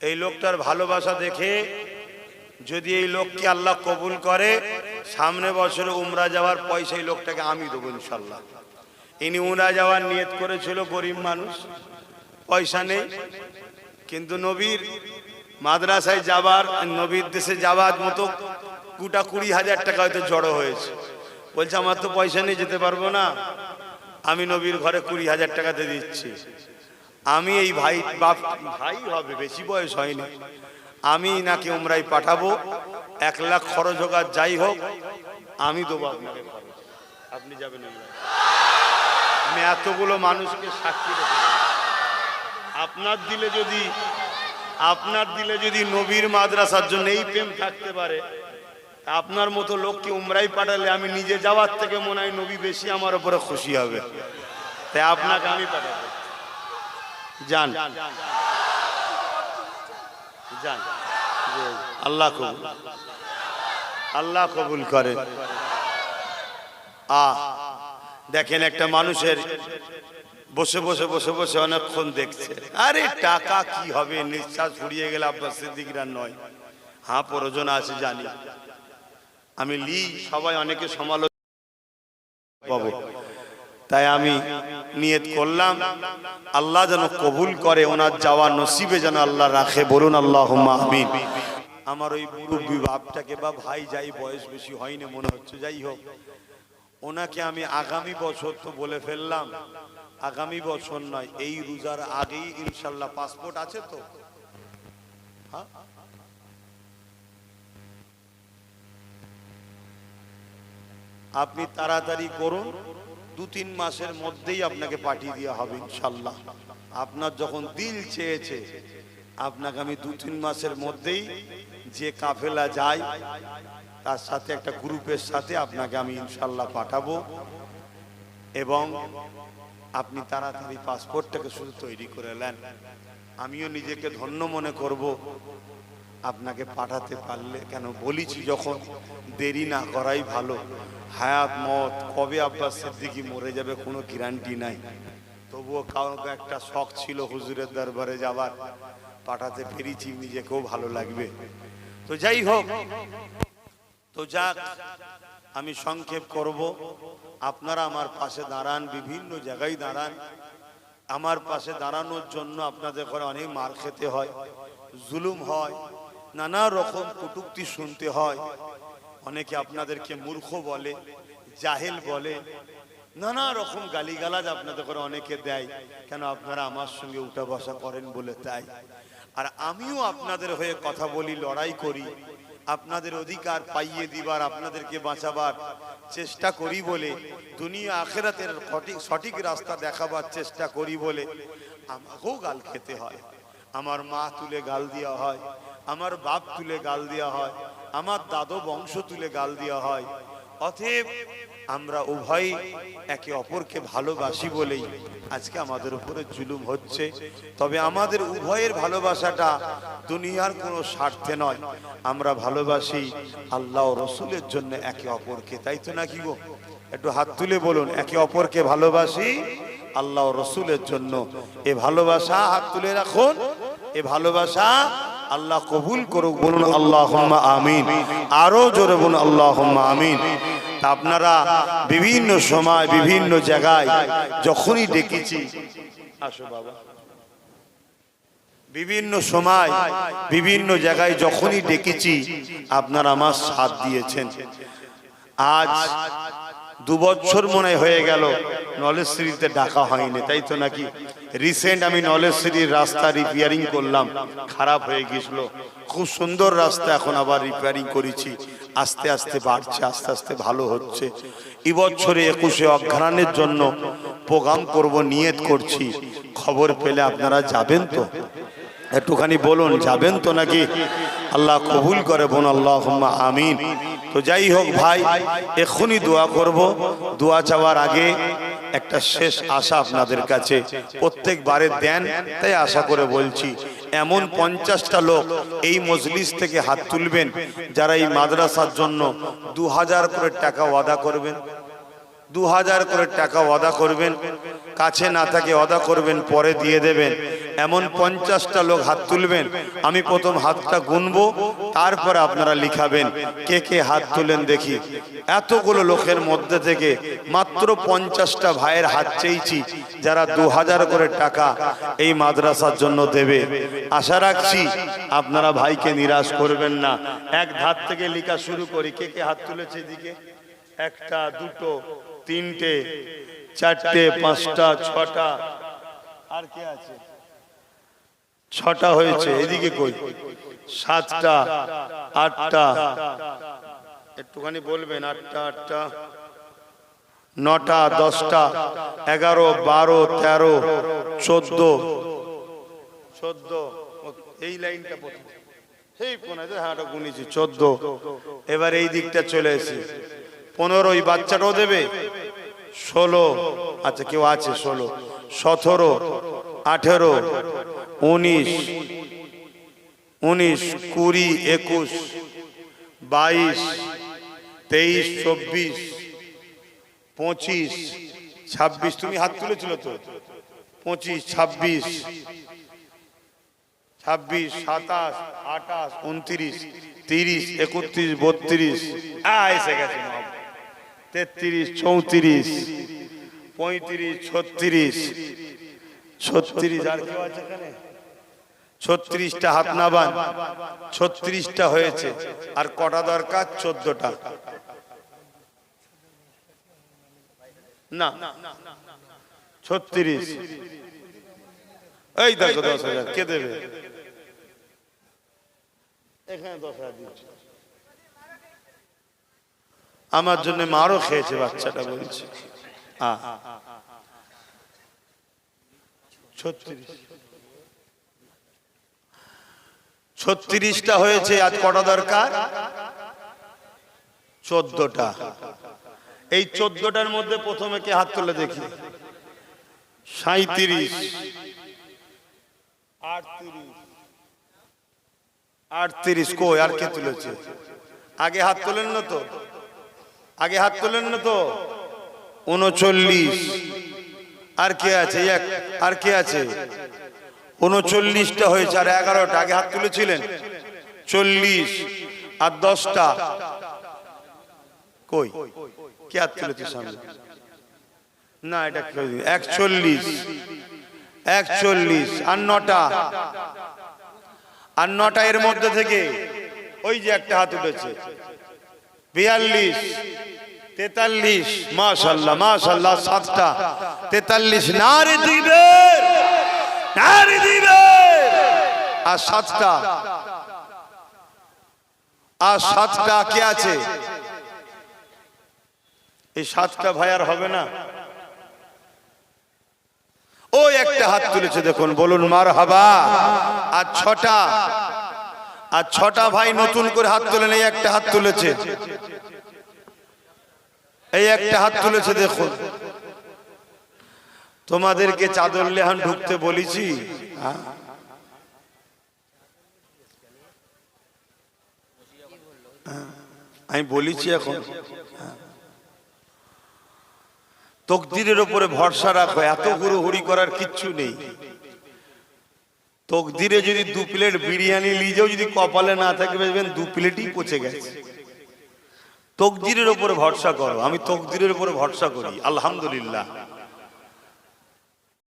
এই লোকটার ভালোবাসা দেখে যদি এই লোককে আল্লাহ কবুল করে, সামনে বছরে উমরা যাওয়ার পয়সা এই লোকটাকে আমি দেবো ইনশাল্লাহ ইনি উমরা যাওয়ার নিয়ত করেছিল, গরিব মানুষ, পয়সা নেই। কিন্তু নবীর মাদ্রাসায় যাবার, নবীর দেশে যাওয়ার মতো কুটা কুড়ি হাজার টাকা হয়তো জড়ো হয়েছে। বলছে, আমার তো পয়সা নিয়ে যেতে পারব না। আমি নবীর ঘরে কুড়ি হাজার টাকাতে দিচ্ছি। আমি এই ভাই বাপ ভাই হবে, বেশি বয়স হয়নি। আমি নাকি উমরাই পাঠাবো, এক লাখ খরচ হোক আর যাই হোক, আমি দেবো আপনাকে আপনি যাবেন আমি এতগুলো মানুষকে সাক্ষী আপনার দিলে যদি, আপনার দিলে যদি নবীর মাদ্রাসার জন্য এই প্রেম থাকতে পারে, আপনার মতো লোককে উমরাই পাঠালে আমি নিজে যাওয়ার থেকে মনে হয় নবী বেশি আমার উপরে খুশি হবে। তাই আপনাকে আমি পাঠাবো। যান। আল্লাহ কবুল। আল্লাহ কবুল করে। আহ, দেখেন একটা মানুষের বসে বসে বসে বসে অনেকক্ষণ দেখছে। আরে, টাকা কি হবে? নিঃশ্বাস ফুরিয়ে গেলে আপনার সিদ্দিকরা নয়। হ্যাঁ প্রয়োজন আছে জানি। আমি লি, সবাই অনেকে সমালোচনা তাই আমি নিয়ত করলাম, আল্লাহ যেন কবুল করে ওনার যাওয়া নসিবে যেন আল্লাহ রাখে। বলুন আল্লাহ আমিন। আমার ওই মুরব্বী বাপটাকে বা ভাই যাই বয়স বেশি হয়নি মনে হচ্ছে, যাই হোক, ওনাকে আমি আগামী বছর তো বলে ফেললাম, আগামী বছর নয়, এই রোজার আগেই ইনশাল্লাহ পাসপোর্ট আছে তো? হ্যাঁ? আপনি তাড়াতাড়ি করুন। দু তিন মাসের মধ্যেই আপনাকে পাঠিয়ে দেওয়া হবে ইনশাল্লাহ আপনার যখন দিল চেয়েছে, আপনাকে আমি দু তিন মাসের মধ্যেই যে কাফেলা যায়, তার সাথে একটা গ্রুপের সাথে আপনাকে আমি ইনশাল্লাহ পাঠাবো এবং আপনি তাড়াতাড়ি পাসপোর্টটাকে শুধু তৈরি করে নেন। আমিও নিজেকে ধন্য মনে করব। আপনাকে পাঠাতে পারলে কেন? বলিছি যখন, দেরি না করাই ভালো। হায়াত, মত, কবে আব্বাস সিদ্দিকি মরে যাবে কোনো গ্যারান্টি নাই। তবুও কাউকে একটা শখ ছিল হুজুরের দরবারে যাবার। পাঠাতে পেরেছি নিজেকেও ভালো লাগবে। তো যাই হোক, তো যাক, আমি সংক্ষেপ করব। আপনারা আমার পাশে দাঁড়ান, বিভিন্ন জায়গায় দাঁড়ান। আমার পাশে দাঁড়ানোর জন্য আপনাদের ঘরে অনেক মার খেতে হয়, জুলুম হয়। নানা রকম কটুক্তি শুনতে হয়। অনেকে আপনাদেরকে মূর্খ বলে, জাহেল বলে, নানা রকম গালিগালাজ আপনাদের করে অনেকে দেয়। কেন আপনারা আমার সঙ্গে উঠা বসা করেন বলে তাই? আর আমিও আপনাদের হয়ে কথা বলি, লড়াই করি। আপনাদের অধিকার পাইয়ে দিবার, আপনাদেরকে বাঁচাবার চেষ্টা করি বলে, দুনিয়া আখেরাতের সঠিক সঠিক রাস্তা দেখাবার চেষ্টা করি বলে আমাকেও গাল খেতে হয়। আমার মা তুলে গাল দেওয়া হয়। আমার বাপ তুলে গাল দেওয়া হয়, আমার দাদু বংশ তুলে গাল দেওয়া হয়। অতএব আমরা উভয় একে অপরকে ভালোবাসি বলেই আজকে আমাদের উপরে জুলুম হচ্ছে। তবে আমাদের উভয়ের ভালোবাসাটা দুনিয়ার কোনো স্বার্থে নয়। আমরা ভালোবাসি আল্লাহ রসুলের জন্য একে অপরকে, তাই তো নাকি গো? একটু হাত তুলে বলুন, একে অপরকে ভালোবাসি আল্লাহ রসুলের জন্য। এ ভালোবাসা হাত তুলে রাখুন, এ ভালোবাসা আল্লাহ কবুল করুক, বলুন আল্লাহ আমিন। আরও জোরে বলুন আল্লাহ আমিন। আপনারা বিভিন্ন সময়, বিভিন্ন জায়গায় যখনই ডেকেছি, আসো বাবা। বিভিন্ন সময়, বিভিন্ন জায়গায় যখনই ডেকেছি, আপনারা আমার সাথ দিয়েছেন। আজ দু বছর মনে হয়ে গেল নলেজশ্রীতে ডাকা হয়নি, তাই তো নাকি? রিসেন্ট আমি নলেজশ্রীর রাস্তা রিপেয়ারিং করলাম, খারাপ হয়ে গেছিল। খুব সুন্দর রাস্তা এখন আবার রিপেয়ারিং করেছি, আস্তে আস্তে বাড়ছে, আস্তে আস্তে ভালো হচ্ছে। এবছরে একুশে অঘ্রাণের জন্য প্রোগ্রাম করব, নিয়ত করছি। খবর পেলে আপনারা যাবেন তো? একটুখানি বলুন, যাবেন তো নাকি? আল্লাহ কবুল করে বোন আল্লাহ আমিন। তো যাই হোক ভাই, এক্ষুনি দোয়া করব। দোয়া চাওয়ার আগে একটা শেষ আশা আপনাদের কাছে। প্রত্যেকবারে দেন, তাই আশা করে বলছি। এমন পঞ্চাশটা লোক এই মজলিস থেকে হাত তুলবেন, যারা এই মাদ্রাসার জন্য দু হাজার করে টাকা ওয়াদা করবেন। দু হাজার করে টাকা ওয়াদা করবেন, কাছে না থাকে ওয়াদা করবেন, পরে দিয়ে দেবেন। এমন পঞ্চাশটা লোক হাত তুলবেন, আমি প্রথম হাতটা গুনবো, তারপরে আপনারা লিখাবেন, কে কে হাত তুলেন দেখি। এতগুলো লোকের মধ্যে থেকে মাত্র পঞ্চাশটা ভাইয়ের হাত চেয়েছি, যারা দু হাজার করে টাকা এই মাদ্রাসার জন্য দেবে। আশা রাখছি আপনারা ভাইকে নিরাশ করবেন না। এক ধার থেকে লিখা শুরু করি, কে কে হাত তুলেছে এদিকে? একটা, দুটো, তিনটে, চারটে, পাঁচটা, ছটা, আর কে আছে? ছটা হয়েছে, এদিকে কই? সাতটা, আটটা। একটুখানি বলবেন, আটটা আটটা? নটা, দশটা, এগারো, বারো, তেরো, চোদ্দ। চোদ্দ এই লাইনটা এই হ্যাঁ গুনেছি চোদ্দ। এবার এই দিকটা চলে এসে, পনেরো বাচ্চাটাও দেবে? ষোলো আচ্ছা কেউ আছে, ষোলো। সতেরো, আঠেরো উনিশ উনিশ, কুড়ি, একুশ, বাইশ, তেইশ, চব্বিশ, পঁচিশ, ছাব্বিশ। তুমি হাত তুলেছিল তো? পঁচিশ, ছাব্বিশ ছাব্বিশ, সাতাশ, আঠাশ, উনত্রিশ, তিরিশ, একত্রিশ, বত্রিশ। এসে গেছে তেত্রিশ, চৌত্রিশ, পঁয়ত্রিশ, ছত্রিশ ছত্রিশ, আর কেউ আছে এখানে? ছত্রিশটা হাত নাবান ছত্রিশটা হয়েছে। আর কটা দরকার? চোদ্দটা। না। ছত্রিশ। এই দেখো দশ হাজার। কে দেবে? আমার জন্য মারও খেয়েছে বাচ্চাটা বলছে। ছত্রিশ। ছত্রিশটা হয়েছে, আজ কটা দরকার? চোদ্দটা। এই চোদ্দটার মধ্যে প্রথমে কে হাত তুলে দেখি? সাঁত্রিশ আটত্রিশ, কই? আর কে তুলেছে? আগে হাত তোলেন না তো? আগে হাত তোলেন না তো? উনচল্লিশ। আর কে আছে? এক। আর কে আছে? উনচল্লিশটা হয়েছে আর এগারোটা, আগে হাত তুলেছিলেন? চল্লিশ আর দশটা? কই? কে হাত তুলেছে সামনে? না, এটা একচল্লিশ। একচল্লিশ। আর নটা? আর নটা এর মধ্যে থেকে ওই যে একটা হাত উঠেছে। বিয়াল্লিশ। তেতাল্লিশ। মাশাল্লাহ মাশাল্লাহ, সাতটা। তেতাল্লিশ। না নারে দিবে নারে দিবে। আর সাতটা। আর সাতটা কে আছে? এই সাতটা ভাই আর হবে না। ও একটা হাত তুলেছে, দেখুন, বলুন মার হাবা আর ছটা। আর ছটা ভাই নতুন করে হাত তুলেন, এই একটা হাত তুলেছে। এই একটা হাত তুলেছে, দেখুন। তোমাদেরকে চাদর লেহান ঢুকতে বলেছি। হ্যাঁ? হ্যাঁ, আমি বলেছি এখন। হ্যাঁ। তকদিরের উপরে ভরসা রাখো এত হুড়োহুড়ি করার কিচ্ছু নেই। তকদিরে যদি দু প্লেট বিরিয়ানি লিজেও যদি কপালে না থাকে দেখবেন দু প্লেটই পচে গেছে। তকদিরের উপরে ভরসা করো আমি তকদিরের উপরে ভরসা করি আলহামদুলিল্লাহ।